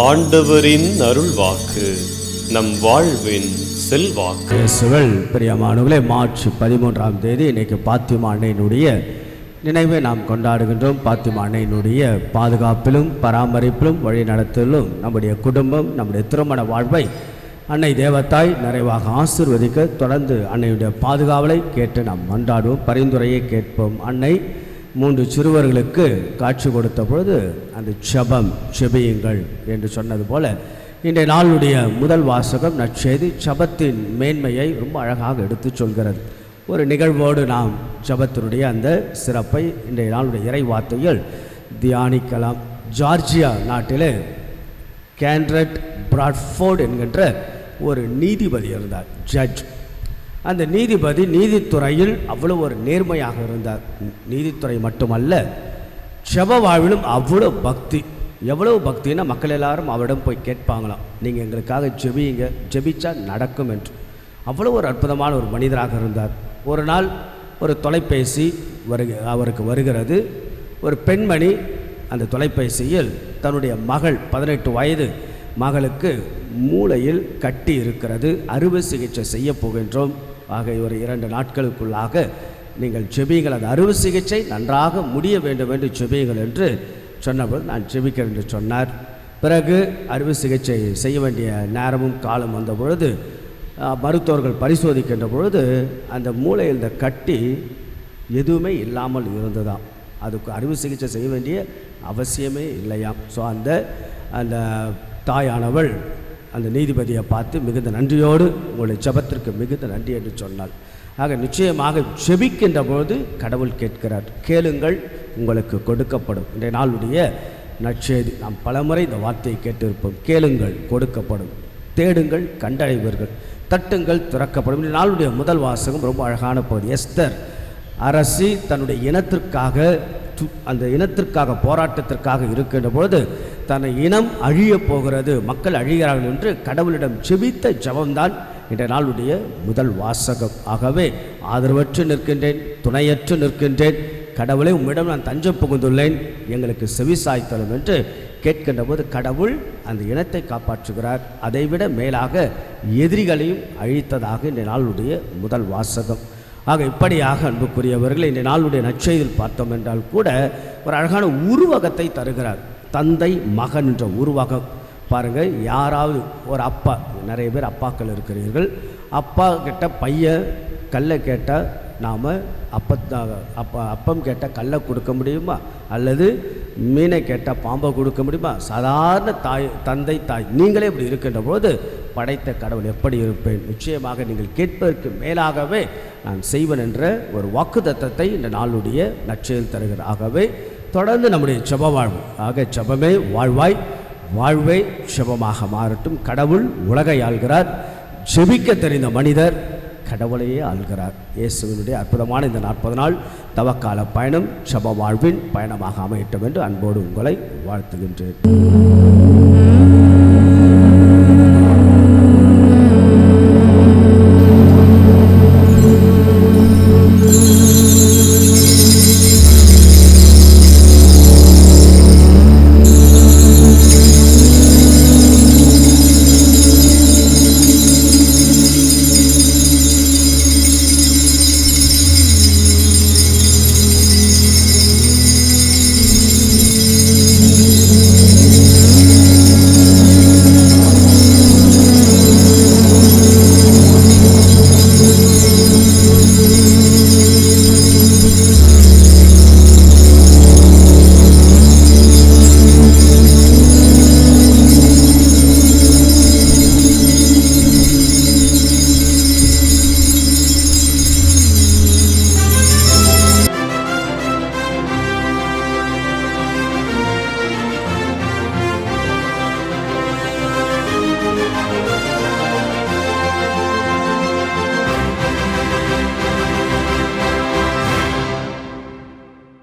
ஆண்டவரின் அருள் வாக்கு நம் வாழ்வின் செல்வாக்கு. சுழல் பிரியமானவர்களே மார்ச் பதிமூன்றாம் தேதி இன்னைக்கு பாத்திமா அன்னையினுடைய நினைவை நாம் கொண்டாடுகின்றோம். பாத்திமா அன்னையினுடைய பாதுகாப்பிலும் பராமரிப்பிலும் வழிநடத்தலும் நம்முடைய குடும்பம் நம்முடைய திருமண வாழ்வை அன்னை தேவத்தாய் நிறைவாக ஆசிர்வதிக்க தொடர்ந்து அன்னையுடைய பாதுகாவலை கேட்டு நாம் கொண்டாடுவோம் பரிந்துரையை கேட்போம். அன்னை மூன்று சிறுவர்களுக்கு காட்சி கொடுத்த பொழுது அந்த செபம் செபியுங்கள் என்று சொன்னது போல இன்றைய நாளுடைய முதல் வாசகம் நற்செய்தி ஜபத்தின் மேன்மையை ரொம்ப அழகாக எடுத்துச் சொல்கிறது. ஒரு நிகழ்வோடு நாம் ஜபத்தினுடைய அந்த சிறப்பை இன்றைய நாளுடைய இறை வார்த்தையில் தியானிக்கலாம். ஜார்ஜியா நாட்டிலே கேண்ட்ரட் பிராட்ஃபோர்ட் என்கின்ற ஒரு நீதிபதி இருந்தார் ஜட்ஜ். அந்த நீதிபதி நீதித்துறையில் அவ்வளோ ஒரு நேர்மையாக இருந்தார். நீதித்துறை மட்டுமல்ல செப வாழ்விலும் அவ்வளோ பக்தி. எவ்வளோ பக்தின்னா மக்கள் எல்லாரும் அவரிடம் போய் கேட்பாங்களாம். நீங்கள் எங்களுக்காக ஜெபியுங்க ஜெபிச்சா நடக்கும் என்று. அவ்வளோ ஒரு அற்புதமான ஒரு மனிதராக இருந்தார். ஒரு நாள் ஒரு தொலைபேசி வருக அவருக்கு வருகிறது. ஒரு பெண்மணி அந்த தொலைபேசியில் தன்னுடைய மகள் பதினெட்டு வயது மகளுக்கு மூளையில் கட்டி இருக்கிறது. அறுவை சிகிச்சை செய்ய போகின்றோம். ஆக ஒரு இரண்டு நாட்களுக்குள்ளாக நீங்கள் செபியுங்கள் அந்த அறுவை சிகிச்சை நன்றாக முடிய வேண்டும் என்று செபியுங்கள் என்று சொன்னபோது நான் செபிக்கிறேன் என்று சொன்னார். பிறகு அறுவை சிகிச்சை செய்ய வேண்டிய நேரமும் காலம் வந்த பொழுது மருத்துவர்கள் பரிசோதிக்கின்ற பொழுது அந்த மூளையில் இந்த கட்டி எதுவுமே இல்லாமல் இருந்ததாம். அதுக்கு அறுவை சிகிச்சை செய்ய வேண்டிய அவசியமே இல்லையாம். ஸோ அந்த அந்த தாயானவள் அந்த நீதிபதியை பார்த்து மிகுந்த நன்றியோடு உங்களுடைய ஜெபத்திற்கு மிகுந்த நன்றி என்று சொன்னாள். ஆக நிச்சயமாக ஜெபிக்கின்ற பொழுது கடவுள் கேட்கிறார் கேளுங்கள் உங்களுக்கு கொடுக்கப்படும். இன்றைய நாளுடைய நற்செய்தி நாம் பலமுறை இந்த வார்த்தையை கேட்டிருப்போம் கேளுங்கள் கொடுக்கப்படும். தேடுங்கள் கண்டடைவீர்கள். தட்டுங்கள் திறக்கப்படும். இந்த நாளுடைய முதல் வாசகம் ரொம்ப அழகான பகுதி. எஸ்தர் அரசி தன்னுடைய இனத்திற்காக அந்த இனத்திற்காக போராட்டத்திற்காக இருக்கின்ற பொழுது தன் இனம் அழியப் போகிறது. மக்கள் அழிகிறார்கள் என்று கடவுளிடம் செபித்த ஜபம்தான் இன்றைய நாளுடைய முதல் வாசகம். ஆகவே ஆதரவற்று நிற்கின்றேன் துணையற்று நிற்கின்றேன். கடவுளை உம்மிடம் நான் தஞ்சம் புகுந்துள்ளேன். எங்களுக்கு செவிசாய்த்தலும் என்று கேட்கின்ற போது கடவுள் அந்த இனத்தை காப்பாற்றுகிறார். அதைவிட மேலாக எதிரிகளையும் அழித்ததாக இந்த நாளுடைய முதல் வாசகம். ஆக இப்படியாக அன்புக்குரியவர்கள் இந்த நாளுடைய நச்செய்தில் பார்த்தோம் என்றால் கூட ஒரு அழகான உருவகத்தை தருகிறார். தந்தை மகன் என்ற உருவாக பாருங்கள் யாராவது ஒரு அப்பா நிறைய பேர் அப்பாக்கள் இருக்கிறீர்கள். அப்பா கிட்ட பையன் கல்லை கேட்டால் நாம் அப்பத்தாக அப்பா அப்பம் கேட்டால் கல்லை கொடுக்க முடியுமா? அல்லது மீனை கேட்டால் பாம்பை கொடுக்க முடியுமா? சாதாரண தாய் தந்தை தாய் நீங்களே இப்படி இருக்கின்ற போது படைத்த கடவுள் எப்படி இருப்பேன்? நிச்சயமாக நீங்கள் கேட்பதற்கு மேலாகவே நான் செய்வேன் என்ற ஒரு வாக்குத்தத்தத்தை இந்த நாளுடைய நற்செயல் தருகிறார். ஆகவே தொடர்ந்து நம்முடைய செப வாழ்வு ஆக செபமே வாழ்வாய் வாழ்வே செபமாக மாறட்டும். கடவுள் உலகை ஆள்கிறார். ஜெபிக்க தெரிந்த மனிதர் கடவுளையே ஆள்கிறார். இயேசுவினுடைய அற்புதமான இந்த நாற்பது நாள் தவக்கால பயணம் செப வாழ்வின் பயணமாக அமையட்டும் என்று அன்போடு உங்களை வாழ்த்துகின்றேன்.